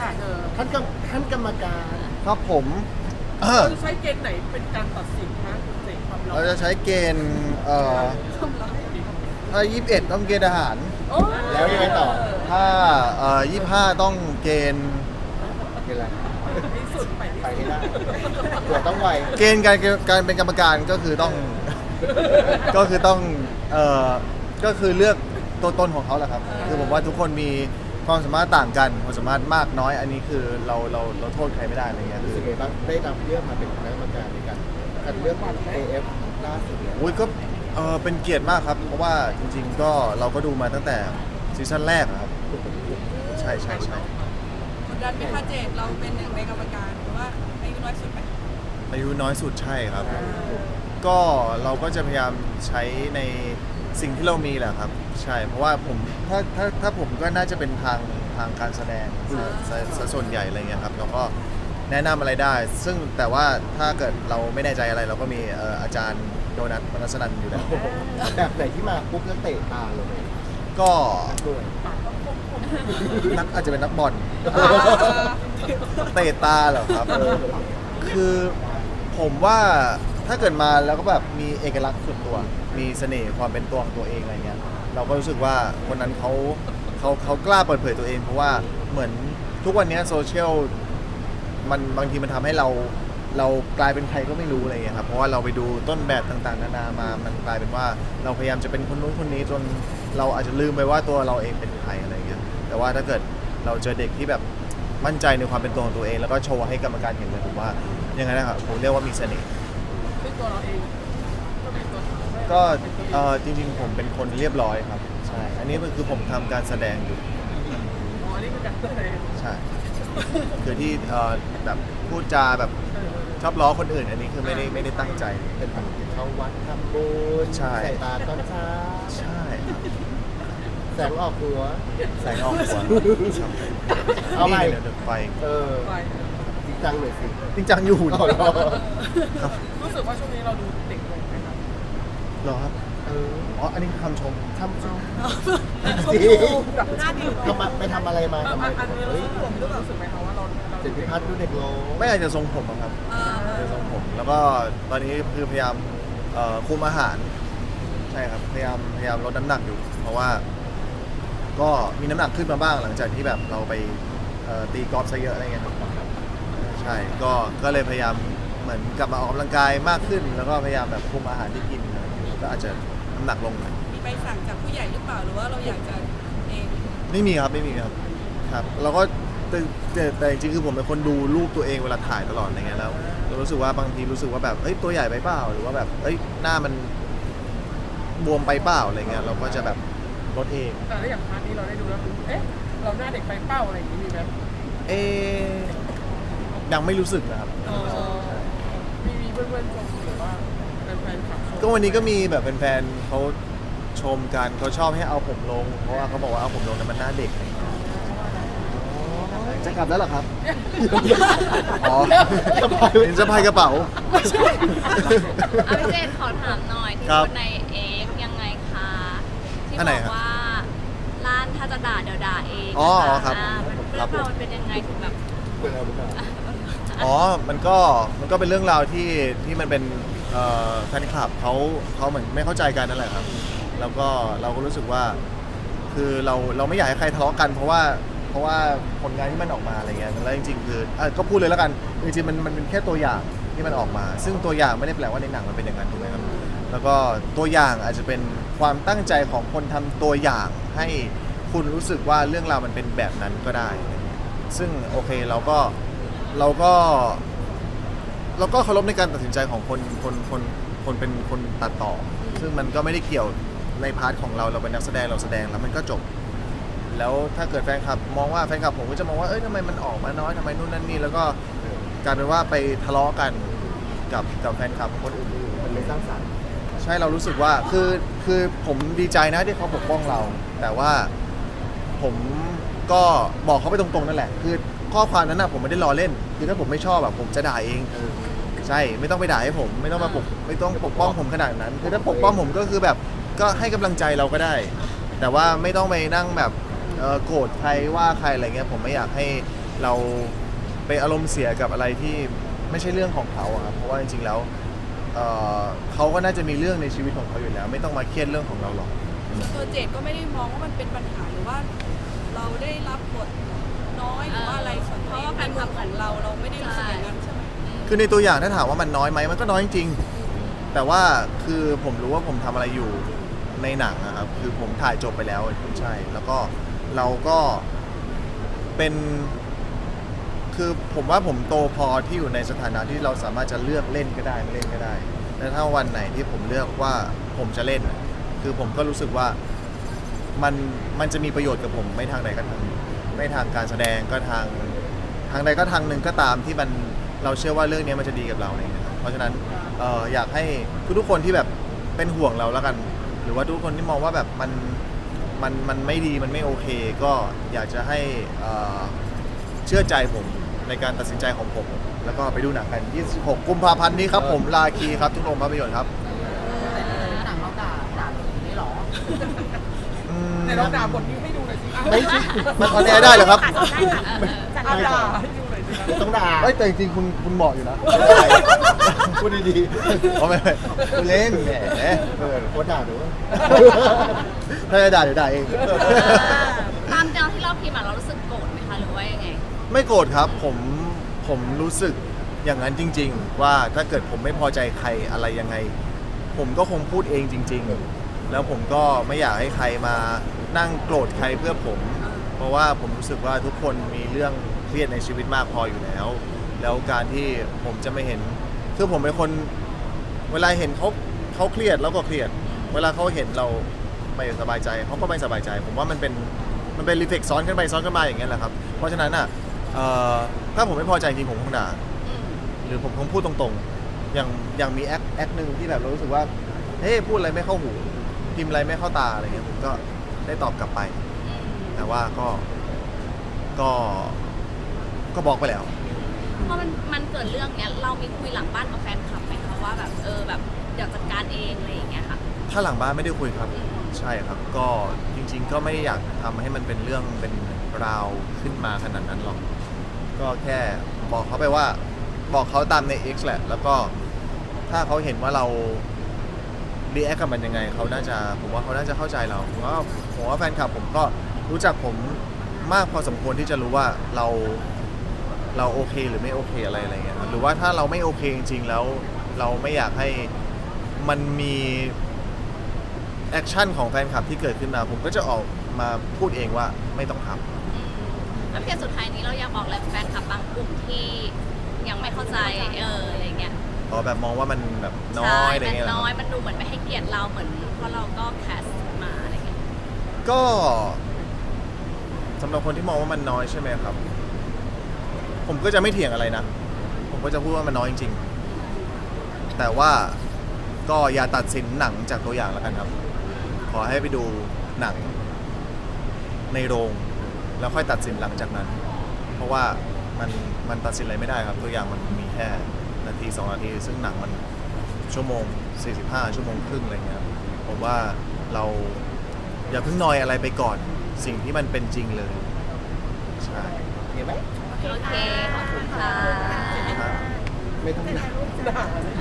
ค่ะเธอท่านกรรมท่านกรรมการครับผมเอ่อเราจะใช้เกณฑ์ไหนเป็นการตัดสินคะคุณเสกความร้อเรานจะใช้เกณฑ์เอ่อถ้า 21 ต้องเกณฑ์ทหาร โอ้แล้วยังไงต่อ ถ้าเอ่อ25 ต้องเกณฑ์เป็นไร ที่สุดไปที่ไปสุดให้ได้ตัวต้องไวเกณฑ์การการเป็นกรรมการก็คือต้อง ก็คือต้องเอ่อก็คือเลือกตัวตนของเขาแหละครับ คือผมว่าทุกคนมี ความสามารถต่างกันความสามารถมากน้อยอันนี้คือเราเราเราโทษใครไม่ได้อะไรเงี้ยรู้คืสึอกไงบ้างได้รับเลือกมาเป็นคณะกรรมการในการการเลือก AF ล่าสุดเนี่ยอุ้ยก็เออเป็นเกียรติมากครับ เพราะว่าจริง ๆ ก็เราก็ดูมาตั้งแต่ซีซั่นแรกอะครับใช่ใช่ใช่กดดันไหมคะเจดเราเป็นหนึ่งในกรรมการหรือว่าอายุน้อยสุดไหมอายุน้อยสุดใช่ครับ ก็เราก็จะพยายามใช้ใน สิ่งที่เรามีแหละครับ ใช่เพราะว่าผมถ้าถ้าถ้าผมก็น่าจะเป็นทางทางการแสดงซะซะซะส่วนใหญ่อะไรเงี้ยครับแล้วก็แนะนำอะไรได้ ซึ่งแต่ว่าถ้าเกิดเราไม่แน่ใจอะไรเราก็มีเอ่ออาจารย์โดนัทมนัสนันอยู่แล้วแบบไหนที่มาปุ๊บแล้วเตะตาเลยก็ด้วยนักอาจจะเป็นนักบอล เตะตาเหรอครับ คือผมว่า ถ้าเกิดมาแล้วก็แบบมีเอกลักษณ์ส่วนตัว มีเสน่ห์ความเป็นตัวของตัวเองอะไรเงี้ย เราก็รู้สึกว่าคนนั้นเขาเขาเขากล้าเปิดเผยตัวเองเพราะว่าเหมือนทุกวันนี้โซเชียลมันบางทีมันทำให้เราเรากลายเป็นใครก็ไม่รู้อะไรเงี้ยครับ เพราะว่าเราไปดูต้นแบบต่างๆ นานามา มันกลายเป็นว่าเราพยายามจะเป็นคนนู้นคนนี้จนเราอาจจะลืมไปว่าตัวเราเองเป็นใครอะไรเงี้ย แต่ว่าถ้าเกิดเราเจอเด็กที่แบบมั่นใจในความเป็นตัวของตัวเอง แล้วก็โชว์ให้กรรมการเห็นเลยผมว่ายังไงนะครับผมเรียกว่ามีเสน่ห์ ตัวเราเองก็เป็นตัวก็เอ่อจริง ๆ ผมเป็นคนเรียบร้อยครับ ใช่ อันนี้มันคือผมทำการแสดงอยู่ อ๋อนี่คือการแสดงใช่ คือที่เอ่อแบบพูดจาแบบชอบล้อคนอื่น อันนี้คือไม่ได้ไม่ได้ตั้งใจ เป็นแบบเข้าวัดทำบุญใช่ ใส่ตาตอนเช้าใช่ครับแสงออกหัว แสงออกหัวเอาใหม่ นี่เดี๋ยวไฟ เออ ไป จริงจังเลยสิ จริงจังอยู่อ๋อเหรอ ครับรู้สึกว่าช่วงนี้เราดูเด็กลงไหมครับเหรอครับเอออ๋ออันนี้คำชมทำจริงชมจริพูงแบบหน้าดีทำไมไปทำอะไรมาเออทำไมอันนี้เฮ้ยผมรู้สึกไหมครับว่าเราเราเจ็ดพิพัฒน์ดูเด็กลงไม่อาจจะทรงผมอะครับอ่าเป็นทรงผม แล้วก็ตอนนี้คือพยายามเอ่อคุมอาหาร ใช่ครับพยายามพยายามลดน้ำหนักอยู่ เพราะว่า ก็มีน้ำหนักขึ้นมาบ้างหลังจากที่แบบเราไปเอ่อตีกอล์ฟซะเยอะอะไรเงี้ยครับ ใช่ก็ก็เลยพยายามเหมือนกลับมาออกกำลังกายมากขึ้น แล้วก็พยายามแบบคุมอาหารที่กินอะไรอย่างเงี้ยก็อาจจะน้ำหนักลงหน่อยมีใบสั่งจากผู้ใหญ่หรือเปล่าหรือว่าเราอยากจะเองไม่มีครับไม่มีครับครับเราก็แต่แต่แต่จริงๆคือผมเป็นคนดูรูปตัวเองเวลาถ่ายตลอดอะไรเงี้ยแล้วเรารู้สึกว่าบางทีรู้สึกว่าแบบเอ้ยตัวใหญ่ไปเปล่าหรือว่าแบบเอ้ยหน้ามันบวมไปเปล่าอะไรเงี้ยเราก็จะแบบลดเองแต่ถ้าอย่างพาร์ทนี้เราได้ดูแล้วเอ๊ะ เราหน้าเด็กไปเป้าอะไรอย่างนี้มีไหมเอะ ยังไม่รู้สึกนะครับเออมีมีเพื่อนๆชมหรือว่าเป็นแฟนคลับชมก็วันนี้ก็มีแบบแฟนๆเขาชมกันเขาชอบให้เอาผมลง เพราะว่าเขาบอกว่าเอาผมลงเนี่ยมันหน้าเด็กอะไรเงี้ยจะกลับแล้วเหรอครับ อ๋อสบายเห็นสะพายกระเป๋า อาพี่เจนขอถามหน่อยที่ครับพูดในเอ็กยังไงคะที่อันบไหนอกครับว่าล้านถ้าจะด่าเดี๋ยวด่าเองอ๋อนะะครับอ่ามันครัเรื่บองราวมันเป็นยังไงถึงแบบเปิดเอ๋อ มันก็ มันก็เป็นเรื่องราวที่ ที่มันเป็นเอ่อแฟนคลับเขาเขาเหมือนไม่เข้าใจกันนั่นแหละครับ แล้วก็เราก็รู้สึกว่า คือเรา เราไม่อยากให้ใครทะเลาะกัน เพราะว่า เพราะว่าผลงานที่มันออกมาอะไรเงี้ย แล้วจริงๆคืออะก็พูดเลยแล้วกัน จริงๆมัน มันเป็นแค่ตัวอย่างที่มันออกมา ซึ่งตัวอย่างไม่ได้แปลว่าในหนังมันเป็นอย่างนั้นถูกไหมครับ แล้วก็ตัวอย่างอาจจะเป็นความตั้งใจของคนทำตัวอย่างให้คุณรู้สึกว่าเรื่องราวมันเป็นแบบนั้นก็ได้ ซึ่งโอเคเราก็ เราก็เราก็เคารพในการตัดสินใจของคนคนคนคนเป็นคนตัดต่อ ซึ่งมันก็ไม่ได้เกี่ยวในพาร์ทของเราเราเป็นนักแสดงเราแสดงแล้วมันก็จบ แล้วถ้าเกิดแฟนคลับ มองว่าแฟนคลับผมก็จะมองว่าเอ้ยทำไมมันออกมาน้อยทำไมนู่นนั่นนี่แล้วก็กลายเป็นว่าไปทะเลาะกันกับกับแฟนคลับคนอื่นมันไม่สร้างสรรค์ๆใช่เรารู้สึกว่าคือคือผมดีใจนะที่เขาปกป้องเรา แต่ว่าผมก็บอกเขาไปตรงๆนั่นแหละ คือ ข้อความนั้นนะผมไม่ได้ล้อเล่น คือถ้าผมไม่ชอบแบบผมจะด่าเอง เออ ใช่ ไม่ต้องไปด่าให้ผม ไม่ต้องมาปกไม่ต้องปกป้องผมขนาดนั้น คือถ้าปกป้องผมก็คือแบบก็ให้กำลังใจเราก็ได้ แต่ว่าไม่ต้องไปนั่งแบบเอ่อโกรธใครว่าใครอะไรเงี้ย ผมไม่อยากให้เราไปอารมณ์เสียกับอะไรที่ไม่ใช่เรื่องของเขาอะครับเพราะว่าจริงๆแล้วเอ่อเขาก็น่าจะมีเรื่องในชีวิตของเขาอยู่แล้ว ไม่ต้องมาเครียดเรื่องของเราหรอก ตัวเจดก็ไม่ได้มองว่ามันเป็นปัญหาหรือว่า เราได้รับบทน้อยหรือว่าอะไรส่ว นคลับของเราเราไม่ได้รู้สึกอย่างนั้นใช่ไหมคือในตัวอย่างถ้าถามว่ามันน้อยไหมมันก็น้อยจริงๆแต่ว่าคือผมรู้ว่าผมทำอะไรอยู่ในหนังอะครับคือผมถ่ายจบไปแล้วใช่แล้วก็เราก็เป็น คือผมว่าผมโตพอที่อยู่ในสถานะที่เราสามารถจะเลือกเล่นก็ได้ไม่เล่นก็ได้แต่ถ้าวันไหนที่ผมเลือกว่าผมจะเล่น คือผมก็รู้สึกว่ามันมันจะมีประโยชน์กับผมไม่ทางใดก็ทางไม่ทางการแสดงก็ทาง ทางใดก็ทางหนึ่งก็ตามที่มันเราเชื่อว่าเรื่องนี้มันจะดีกับเราอะไรอย่างเงี้ยครับเพราะฉะนั้นเอ่ออยากให้ทุกๆคนที่แบบเป็นห่วงเราแล้วกัน หรือว่าทุกคนที่มองว่าแบบมันมันมันไม่ดีมันไม่โอเค ก็อยากจะให้เอ่อเชื่อใจผมในการตัดสินใจของผม แล้วก็ไปดูหนังกัน 26 กุมภาพันธ์นี้ครับผมลาคีครับทุกโรงภาพยนตร์ครับหนังเราด่าด่าแบบนี้หรออืมในเราด่าบทนี้ให้ดูหน่อยสิอะไม่มันออนแอร์ได้เหรอครับอะด่าให้ดูหน่ อยสิครับต้องด่าเอ้ยแต่จริงๆคุณคุณเหมาะอยู่นะ พูดดีเพราะไม่ไม่คุณเล่นแหมๆเออโคตรด่าหนูถ้าจะด่าเดี๋ยวด่าเอง ตามแนวที่เราพิมพ์อะเรารู้สึกโกรธไหมคะหรือว่ายังไง ไม่โกรธครับผมผมรู้สึกอย่างนั้นจริง ๆ ว่าถ้าเกิดผมไม่พอใจใครอะไรยังไง ผมก็คงพูดเองจริง ๆ แล้วผมก็ไม่อยากให้ใครมานั่งโกรธใครเพื่อผม เพราะว่าผมรู้สึกว่าทุกคนมีเรื่อง เครียดในชีวิตมากพออยู่แล้ว แล้วการที่ผมจะไม่เห็นคือผมเป็นคนเวลาเห็นเขาเขาเครียดแล้วก็เครียด เวลาเขาเห็นเราไม่สบายใจเขาก็ไม่สบายใจ ผมว่ามันเป็นมันเป็นรีเฟกซ้อนขึ้นไปซ้อนขึ้นมาอย่างเงี้ยแหละครับเพราะฉะนั้นอะถ้าผมไม่พอใจจริงผมคงด่าหรือผมคงพูดตรงๆ อย่างอย่างมีแอคแอคหนึ่งที่แบบเรารู้สึกว่าเฮ้ยพูดอะไรไม่เข้าหูพิมพ์อะไรไม่เข้าตาอะไรเงี้ยผมก็ได้ตอบกลับไป แต่ว่าก็ก็ ก็บอกไปแล้ว เพราะมันมันเกิดเรื่องเนี้ยเรามีคุยหลังบ้านกับแฟนคลับไหมคะว่าแบบเออแบบเดี๋ยวจัดการเองอะไรอย่างเงี้ยค่ะ ถ้าหลังบ้านไม่ได้คุยครับ ใช่ครับ ก็จริง ๆ ก็ไม่ได้อยากทำให้มันเป็นเรื่องเป็นราวขึ้นมาขนาดนั้นหรอก ก็แค่บอกเขาไปว่า บอกเขาตามใน X แหละ แล้วก็ถ้าเขาเห็นว่าเรารีแอคกับมันยังไงเขาน่าจะผมว่าเขาน่าจะเข้าใจเราผมว่าผมว่าแฟนคลับผมก็รู้จักผมมากพอสมควรที่จะรู้ว่าเรา เราโอเคหรือไม่โอเคอะไรอะไรเงี้ยครับหรือว่าถ้าเราไม่โอเคจริงๆแล้ว เราไม่อยากให้มันมีแอคชั่นของแฟนคลับที่เกิดขึ้นมาผมก็จะออกมาพูดเองว่าไม่ต้องทำแล้วเพียงสุดท้ายนี้เราอยากบอกอะไรแฟนคลับบางกลุ่มที่ยังไม่เข้าใจเอออะไรเงี้ยอ๋อแบบมองว่ามันแบบน้อยอะไรใช่เงี้ยมันเหรอน้อยครับมันดูเหมือนไม่ให้เกียรติเราเหมือนเพราะเราก็แคสมาอะไรเงี้ยก็สำหรับคนที่มองว่ามันน้อยใช่ไหมครับ ผมก็จะไม่เถียงอะไรนะ ผมก็จะพูดว่ามันน้อยจริง ๆ แต่ว่าก็อย่าตัดสินหนังจากตัวอย่างแล้วกันครับ ขอให้ไปดูหนังในโรง แล้วค่อยตัดสินหลังจากนั้น เพราะว่ามันมันตัดสินอะไรไม่ได้ครับ ตัวอย่างมันมีแค่นาทีสองนาที ซึ่งหนังมันชั่วโมง 45 ชั่วโมงครึ่งอะไรเงี้ยครับผมว่าเราอย่าเพิ่งนอยอะไรไปก่อน สิ่งที่มันเป็นจริงเลย ใช่ เห็นไหม โอเค ขอบคุณค่ะ ไม่ต้องด่าด่า